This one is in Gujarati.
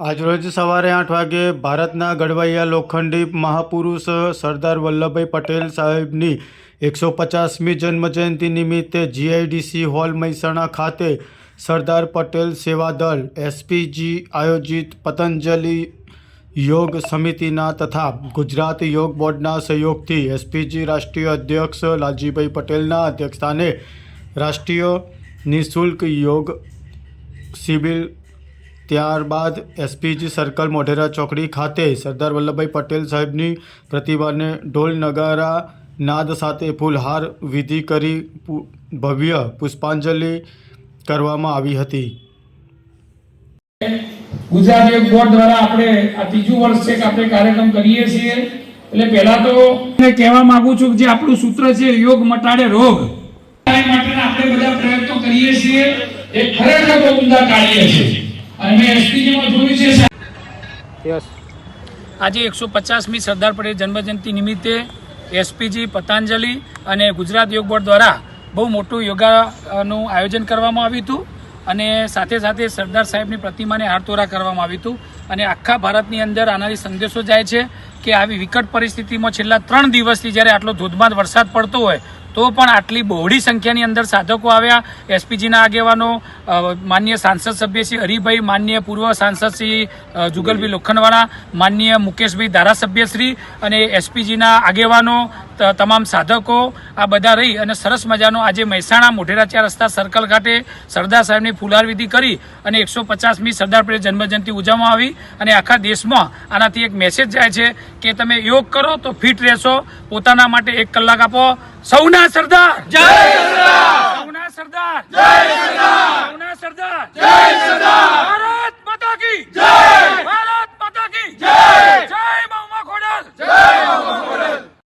આજરોજ સવારે આઠ વાગે ભારતના ઘડવૈયા લોખંડી મહાપુરુષ સરદાર વલ્લભભાઈ પટેલ સાહેબની એકસો પચાસમી જન્મજયંતિ નિમિત્તે જીઆઈડીસી હોલ મહેસાણા ખાતે સરદાર પટેલ સેવા દળ એસપીજી આયોજિત પતંજલિ યોગ સમિતિના તથા ગુજરાત યોગ બોર્ડના સહયોગથી એસપીજી રાષ્ટ્રીય અધ્યક્ષ લાલજીભાઈ પટેલના અધ્યક્ષસ્થાને રાષ્ટ્રીય નિઃશુલ્ક યોગ શિબિર ત્યારબાદ એસપીજી સર્કલ મોઢેરા ચોકડી ખાતે સરદાર વલ્લભભાઈ પટેલ સાહેબની પ્રતિમાને ઢોલ નગારા નાદ સાથે ફૂલહાર વિધિ કરી ભવ્ય પુષ્પાંજલિ કરવામાં આવી હતી. ગુજરાત યોગ બોર્ડ દ્વારા આપણે આ ત્રીજું વર્ષ છે કે આપણે કાર્યક્રમ કરીએ છીએ. એટલે પહેલા તો મેં કહેવા માંગુ છું કે જે આપણું સૂત્ર છે, યોગ મટાડે રોગ. એ માટેના આપણે બધા પ્રયત્નો કરીએ છીએ. એ ખરેખર બહુ ઊંડા કાર્ય છે. છે આજે એકસો પચાસમી સરદાર પટેલ જન્મજયંતિ નિમિત્તે એસપીજી પતંજલિ અને ગુજરાત યોગ બોર્ડ દ્વારા બહુ મોટું યોગાનું આયોજન કરવામાં આવ્યું હતું અને સાથે સાથે સરદાર સાહેબની પ્રતિમાને હારતોરા કરવામાં આવ્યું હતું અને આખા ભારતની અંદર આનાથી સંદેશો જાય છે કે આવી વિકટ પરિસ્થિતિમાં છેલ્લા ત્રણ દિવસથી જ્યારે આટલો ધોધમાર વરસાદ પડતો હોય તો પણ આટલી બહોળી સંખ્યાની અંદર સાધકો આવ્યા. એસપીજીના આગેવાનો માન્ય સાંસદ સભ્ય શ્રી હરિભાઈ, માન્ય પૂર્વ સાંસદ શ્રી જુગલભાઈ લોખંડવાળા, માન્ય મુકેશભાઈ ધારાસભ્યશ્રી અને એસપીજીના આગેવાનો તમામ સાધકો આ બધા રહી અને સરસ મજાનો આજે મહેસાણા મોઢેરાચા રસ્તા સર્કલ ખાતે સરદાર સાહેબની ફુલારવિધિ કરી અને એકસો પચાસમી સરદાર પટેલ જન્મજયંતિ ઉજવવામાં આવી અને આખા દેશમાં આનાથી એક મેસેજ જાય છે કે તમે યોગ કરો તો ફિટ રહેશો. પોતાના માટે એક કલાક આપો. સૌના સરદાર! જય સરદાર!